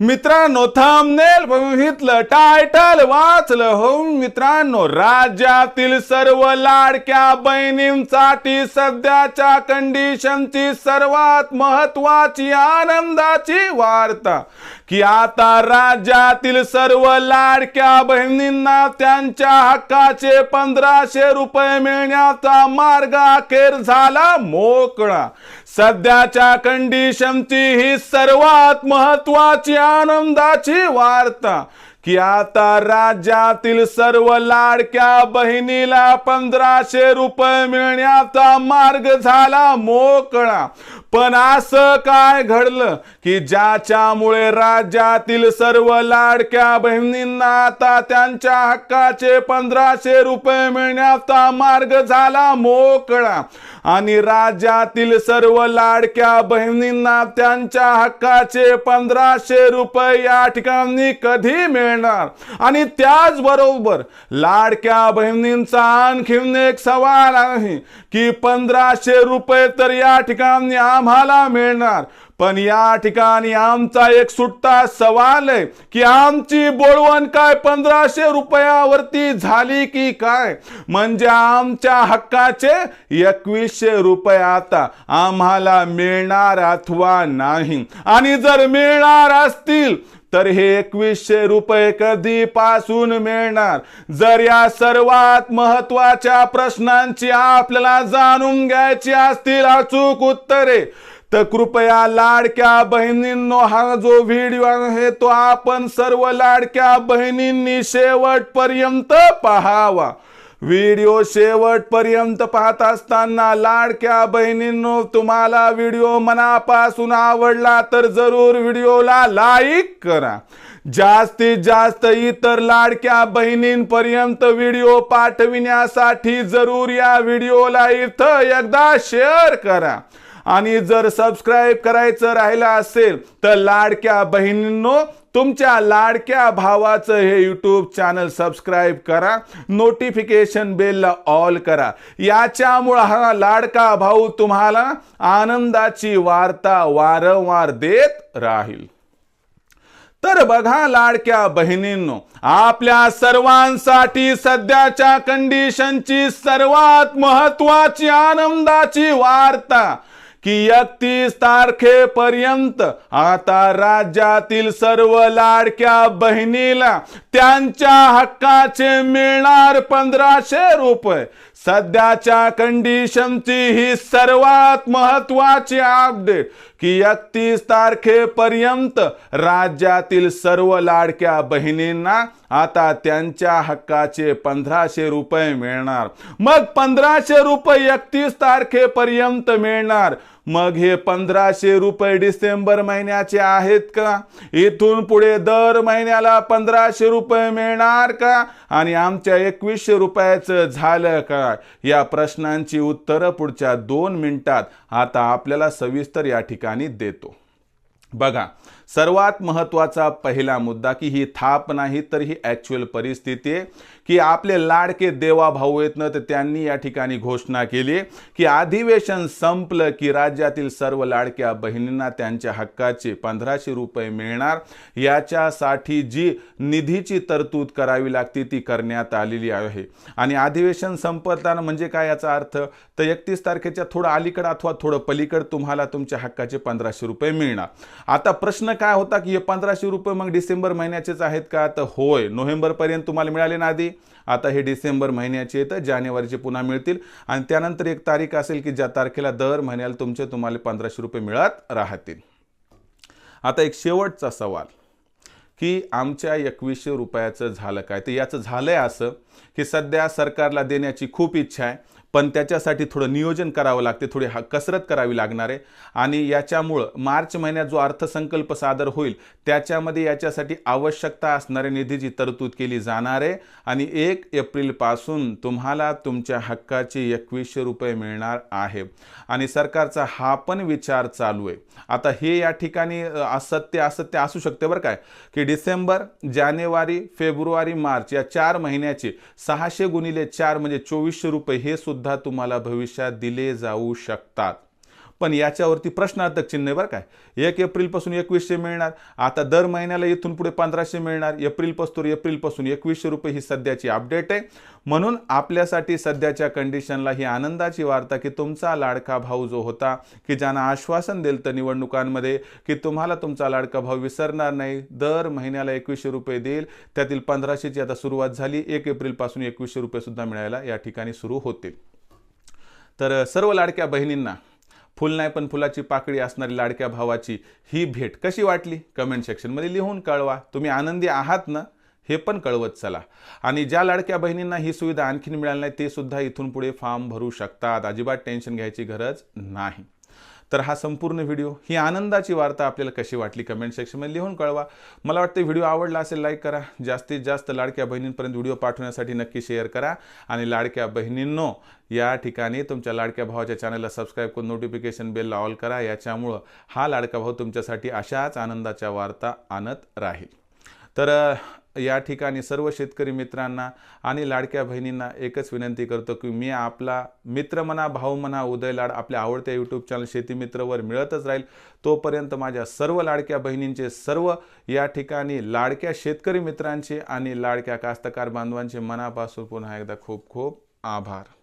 मित्रांनो थांबनेल बघितलं टायटल वाचलं हो मित्रांनो राज्यातील सर्व लाडक्या बहिणींसाठी सध्याच्या कंडिशनची सर्वात महत्वाची आनंदाची वार्ता. की आता राज्यातील सर्व लाडक्या बहिणींना त्यांच्या हक्काचे पंधराशे रुपये मिळण्याचा मार्ग अखेर झाला मोकळा. सध्याच्या कंडिशनची ही सर्वात महत्वाची आनंदाची वार्ता की आता राज्यातील सर्व लाडक्या बहिणीला पंधराशे रुपये मिळण्याचा मार्ग झाला मोकळा. पण असं काय घडलं की ज्याच्यामुळे राज्यातील सर्व लाडक्या बहिणींना आता त्यांच्या हक्काचे पंधराशे रुपये मिळण्याचा मार्ग झाला मोकळा. आणि राज्यातील सर्व लाडक्या बहिणींना त्यांच्या हक्काचे पंधराशे रुपये या ठिकाणी कधी मिळणार? आणि त्याचबरोबर लाडक्या बहिणींचा आणखीन एक सवाल आहे की पंधराशे रुपये तर या ठिकाणी आम्हाला मिळणार. पण या ठिकाणी आमचा एक सुट्टा सवाल आहे की आमची बोलवण काय पंधराशे रुपयावरती झाली की काय? म्हणजे आमच्या हक्काचे एकवीसशे रुपये आता आम्हाला मिळणार अथवा नाही. आणि जर मिळणार असतील तर हे एकवीसशे रुपये कधीपासून मिळणार? जर या सर्वात महत्त्वाच्या प्रश्नांची आपल्याला जाणून घ्यायची असतील अचूक उत्तरे तर कृपया लाडक्या बहिणींनो हा जो व्हिडिओ आहे तो आपण सर्व लाडक्या बहिणींनी शेवटपर्यंत पहावा. व्हिडिओ शेवटपर्यंत पाहत असताना लाडक्या बहिणींनो तुम्हाला व्हिडिओ मनापासून आवडला तर जरूर व्हिडिओला लाईक करा. जास्तीत जास्त इतर लाडक्या बहिणींपर्यंत व्हिडिओ पाठविण्यासाठी जरूर या व्हिडिओला इथं एकदा शेअर करा. आणि जर सबस्क्राईब करायचं राहिलं असेल तर लाडक्या बहिणींनो तुमच्या लाडक्या भावाचं हे यूट्यूब चॅनल सबस्क्राईब करा. नोटिफिकेशन बेलला ऑल करा. याच्यामुळं हा लाडका भाऊ तुम्हाला आनंदाची वार्ता वारंवार देत राहील. तर बघा लाडक्या बहिणींनो आपल्या सर्वांसाठी सध्याच्या कंडिशनची सर्वात महत्वाची आनंदाची वार्ता. की एकतीस तारखेपर्यंत आता राज्यातील सर्व लाडक्या बहिणीला त्यांच्या हक्काचे मिळणार पंधराशे रुपये. सध्याच्या कंडिशनची ही सर्वात महत्वाची अपडेट की एकतीस तारखेपर्यंत राज्यातील सर्व लाडक्या बहिणींना आता त्यांच्या हक्काचे पंधराशे रुपये मिळणार. मग पंधराशे रुपये एकतीस तारखेपर्यंत मिळणार. मग हे पंधराशे रुपये डिसेंबर महिन्याचे आहेत का? इथून पुढे दर महिन्याला पंधराशे रुपये मिळणार का? आणि आमच्या एकवीसशे रुपयाचं झालं का? या प्रश्नांची उत्तरं पुढच्या दोन मिनिटात आता आपल्याला सविस्तर या ठिकाणी देतो. बघा सर्वात महत्त्वाचा पहिला मुद्दा की ही थाप नाही तर ही ॲक्च्युअल परिस्थिती आहे. की आपले लाडके देवा भाऊ आहेत ना तर त्यांनी या ठिकाणी घोषणा केली की अधिवेशन संपलं की राज्यातील सर्व लाडक्या बहिणींना त्यांच्या हक्काचे पंधराशे रुपये मिळणार. याच्यासाठी जी निधीची तरतूद करावी लागते ती करण्यात आलेली आहे. आणि अधिवेशन संपताना म्हणजे काय याचा अर्थ? तर एकतीस तारखेच्या थोडं अलीकडं अथवा थोडं पलीकड तुम्हाला तुमच्या हक्काचे पंधराशे रुपये मिळणार. आता प्रश्न काय होता की हे पंधराशे रुपये मग डिसेंबर महिन्याचेच आहेत का? तर होय नोव्हेंबरपर्यंत तुम्हाला मिळाले ना आधी? आता हे डिसेंबर महिन्याचे तर जानेवारीचे पुन्हा मिळतील. आणि त्यानंतर एक तारीख असेल की ज्या तारखेला दर महिन्याला तुमचे तुम्हाला पंधराशे रुपये मिळत राहतील. आता एक शेवटचा सवाल की आमच्या एकवीसशे रुपयाचं झालं काय? तर याचं झालंय असं की सध्या सरकारला देण्याची खूप इच्छा आहे. पण त्याच्यासाठी थोडं नियोजन करावं लागते थोडी हा कसरत करावी लागणार आहे. आणि याच्यामुळं मार्च महिन्यात जो अर्थसंकल्प सादर होईल त्याच्यामध्ये याच्यासाठी आवश्यकता असणाऱ्या निधीची तरतूद केली जाणार आहे. आणि एक एप्रिलपासून तुम्हाला तुमच्या हक्काचे एकवीसशे रुपये मिळणार आहे. आणि सरकारचा हा पण विचार चालू आहे. आता हे या ठिकाणी असत्य असत्य असू शकते बरं काय की डिसेंबर जानेवारी फेब्रुवारी मार्च या चार महिन्याचे सहाशे गुणिले चार म्हणजे चोवीसशे रुपये हे सुद्धा तुम्हाला भविष्यात दिले जाऊ शकतात. पण याच्यावरती प्रश्नार्थक चिन्ह आहे बरं काय एक एप्रिलपासून एकवीसशे मिळणार. आता दर महिन्याला इथून पुढे पंधराशे मिळणार. एप्रिलपासून एप्रिलपासून एकवीसशे रुपये ही सध्याची अपडेट आहे. म्हणून आपल्यासाठी सध्याच्या कंडिशनला ही आनंदाची वार्ता की तुमचा लाडका भाऊ जो होता की ज्यांना आश्वासन दिलं तर निवडणुकांमध्ये की तुम्हाला तुमचा लाडका भाऊ विसरणार नाही. दर महिन्याला एकवीसशे रुपये देईल. त्यातील पंधराशेची आता सुरुवात झाली. एक एप्रिलपासून एकवीसशे रुपये सुद्धा मिळायला या ठिकाणी सुरू होतील. तर सर्व लाडक्या बहिणींना फुल नाही पण फुलाची पाकळी असणारी लाडक्या भावाची ही भेट कशी वाटली? कमेंट सेक्शनमध्ये लिहून कळवा. तुम्ही आनंदी आहात ना? हे पण कळवत चला. आणि ज्या लाडक्या बहिणींना ही सुविधा आणखीन मिळाली नाही ते सुद्धा इथून पुढे फॉर्म भरू शकतात. अजिबात टेन्शन घ्यायची गरज नाही. तर हा संपूर्ण व्हिडिओ ही आनंदाची वार्ता आपल्याला कशी वाटली कमेंट सेक्शनमध्ये लिहून कळवा. मला वाटतं व्हिडिओ आवडला असेल लाईक करा. जास्तीत जास्त लाडक्या बहिणींपर्यंत व्हिडिओ पाठवण्यासाठी नक्की शेअर करा. आणि लाडक्या बहिणींनो या ठिकाणी तुमच्या लाडक्या भावाच्या चॅनलला सबस्क्राईब करून नोटिफिकेशन बेलला ऑल करा. याच्यामुळं हा लाडका भाऊ तुमच्यासाठी अशाच आनंदाच्या वार्ता आणत राहील. तर या ठिकाणी सर्व शेतकरी मित्रांना आणि लाडक्या बहिणींना एकच विनंती करतो की मी आपला मित्र म्हणा भाऊ म्हणा उदय लाड आपल्या आवडत्या यूट्यूब चॅनल शेतीमित्रवर मिळतच राहील. तोपर्यंत माझ्या सर्व लाडक्या बहिणींचे सर्व या ठिकाणी लाडक्या शेतकरी मित्रांचे आणि लाडक्या कास्तकार बांधवांचे मनापासून पुन्हा एकदा खूप खूप आभार.